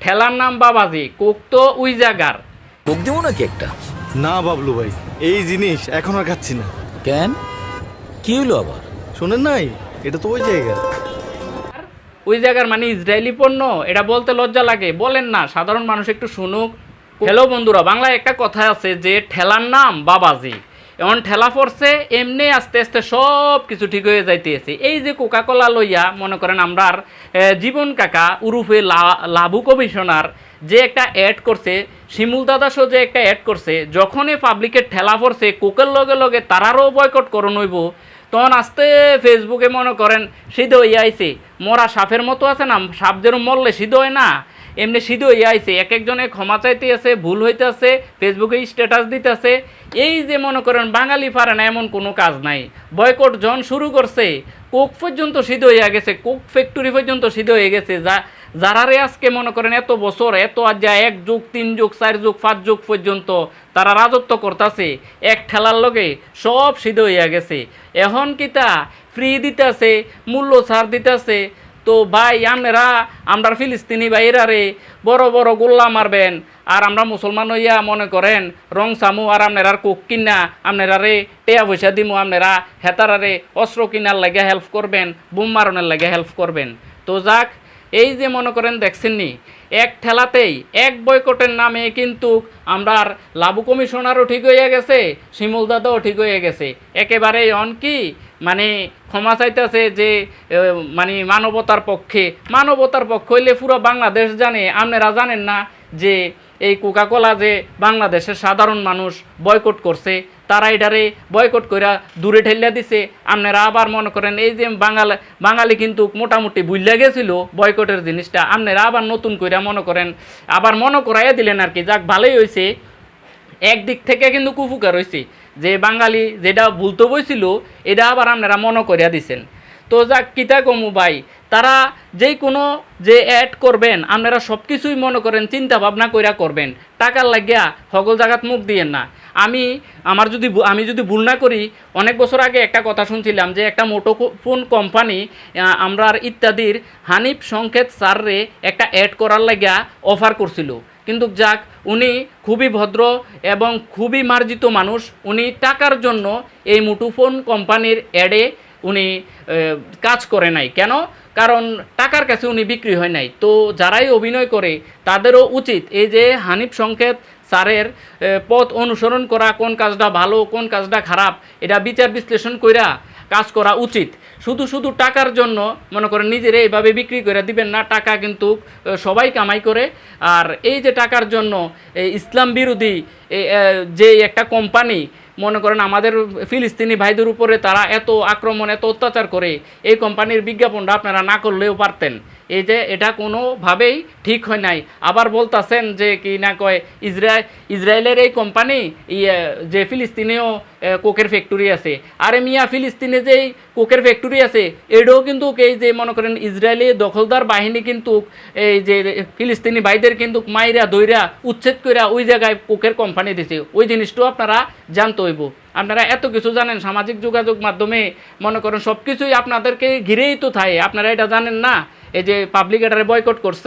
ঠেলার নাম বাবাজি কোক তো উই জাগার কোক দেবো নাকি একটা? না বাবলু ভাই এই জিনিস এখন আর খাচ্ছি না। কেন? কি হলো আবার? শোনেন নাই এটা তো ওই জায়গা। ওই জায়গার মানে ইসরায়েলি পণ্য এটা বলতে লজ্জা লাগে। বলেন না সাধারণ মানুষ একটু শুনুক। হ্যালো বন্ধুরা বাংলায় একটা কথা আছে যে ঠেলার নাম বাবাজি। এমন ঠেলা পড়ছে, এমনি আস্তে আস্তে সব কিছু ঠিক হয়ে যাইতেছে। এই যে কোকা কোলা লইয়া মনে করেন আমরার জীবন কাকা, উরুফে লাভু কমিশনার যে একটা অ্যাড করছে, শিমুল দাদা শো যে একটা অ্যাড করছে, যখনই পাবলিকের ঠেলা পড়ছে, কোকের লগে লগে তারারও বয়কট করণ হইব, তখন আস্তে ফেসবুকে মনে করেন সিদ্ধ হয়ে আইছে। মরা সাপের মতো আছে না, সাপ যেরকম মরলে সিদ্ধ হয় না। এমনি সিদ্ধ হয়ে আইছে, এক একজনে ক্ষমা চাইতে আছে, ভুল হইতে আছে ফেসবুকে স্ট্যাটাস দিতে আছে। এই যে মনে করেন বাঙালি পারে না, এমন কোনো কাজ নাই। বয়কট জন শুরু করছে, কোক পর্যন্ত সিদ্ধ হয়ে গেছে, কোক ফ্যাক্টরি পর্যন্ত সিদ্ধ হয়ে গেছে। যা, যারারে আজকে মনে করেন এত বছর, এত আজ যা এক যুগ, তিন যুগ, চার যুগ, পাঁচ যুগ পর্যন্ত তারা রাজত্ব করতেছে, এক ঠেলার লগে সব সিদ্ধ হইয়া গেছে। এখন কিতা ফ্রি দিতেছে, মূল্য ছাড় দিতেছে। তো ভাই আপনারা আমরা ফিলিস্তিনি ভাইরা রে, বড় বড় গোল্লা মারবেন। আর আমরা মুসলমান হইয়া মনে করেন, রং সামু আর আপনারা কোক কিনা, আপনারা রে, টেয়া পয়সা দিমু, আপনারা হেতারারে অস্ত্র কিনার লাগে হেল্প করবেন, বুম মারণের লাগে হেল্প করবেন। তো যাক, এই যে মনে করেন দেখছেননি এক ঠেলাতেই, এক বয়কটের নামে কিন্তু আমরা লাভু কমিশনারও ঠিক হয়ে গেছে, শিমুল দাদাও ঠিক হয়ে গেছে। একেবারে অন কি মানে ক্ষমা চাইতেছে যে মানে মানবতার পক্ষে। মানবতার পক্ষ হইলে পুরো বাংলাদেশ জানে, আপনারা জানেন না যে এই কোকাকোলা যে বাংলাদেশের সাধারণ মানুষ বয়কট করছে, তারা এটারে বয়কট কইরা দূরে ঠেলিয়া দিছে। আপনারা আবার মনে করেন, এই যে বাঙালি বাঙালি কিন্তু মোটামুটি বুঝলে গেছিল বয়কটের জিনিসটা। আপনারা আবার নতুন কইরা মনে করেন, আবার মনে করাইয়া দিলেন আর কি, যাক ভালোই হয়েছে একদিক থেকে কিন্তু কুফুকার হয়েছে যে বাঙালি যেটা ভুলতে বইছিল, এটা আবার আপনারা মনে করিয়া দিছেন। তো যাক, কিতা কমু ভাই, তারা যেই কোনো যে অ্যাড করবেন, আপনারা সব কিছুই মনে করেন, চিন্তা ভাবনা কইরা করবেন। টাকার লাগিয়া সকল জায়গাত মুখ দিয়েন না। আমি, আমার যদি আমি যদি ভুল না করি, অনেক বছর আগে একটা কথা শুনছিলাম যে একটা মোটো ফোন কোম্পানি আমরা ইত্যাদির হানিফ সংকেত স্যাররে একটা অ্যাড করার লাগিয়া অফার করছিল। কিন্তু যাক, উনি খুবই ভদ্র এবং খুবই মার্জিত মানুষ। উনি টাকার জন্য এই মুঠোফোন কোম্পানির অ্যাডে উনি কাজ করে নাই। কেন? কারণ টাকার কাছে উনি বিক্রি হয় নাই। তো যারাই অভিনয় করে, তাদেরও উচিত এই যে হানিফ সংকেত স্যারের পথ অনুসরণ করা, কোন কাজটা ভালো, কোন কাজটা খারাপ, এটা বিচার বিশ্লেষণ কইরা কাজ করা উচিত। শুধু শুধু টাকার জন্য, মনে করেন নিজের এইভাবে বিক্রি করে দিবেন না, টাকা কিন্তু সবাই কামাই করে। আর এই যে টাকার জন্য ইসলাম বিরোধী যে একটা কোম্পানি মনে করেন আমাদের ফিলিস্তিনি ভাইদের উপরে তারা এত আক্রমণ, এত অত্যাচার করে, এই কোম্পানির বিজ্ঞাপনটা আপনারা না করলেও পারতেন। এই যে এটা কোনোভাবেই ঠিক হয় নাই। আবার বলতাছেন যে কি না কয় ইসরায়েল ইসরায়েলের এই কোম্পানি যে ফিলিস্তিনেও কোকের ফ্যাক্টরি আছে। আরে মিয়া, ফিলিস্তিনে যেই কোকের ফ্যাক্টরি আছে এটাও কিন্তু এই যে মনে করেন ইসরায়েলি দখলদার বাহিনী কিন্তু, এই যে ফিলিস্তিনি ভাইদের কিন্তু মাইরা দইরা উচ্ছেদ কইরা ওই জায়গায় কোকের কোম্পানি দিছে। ওই জিনিসটাও আপনারা জানতে হইব। আপনারা এত কিছু জানেন, সামাজিক যোগাযোগ মাধ্যমে মনে করেন সব কিছুই আপনাদেরকে ঘিরেই তো থাকে। আপনারা এটা জানেন না? এই যে পাবলিক এটারে বয়কট করছে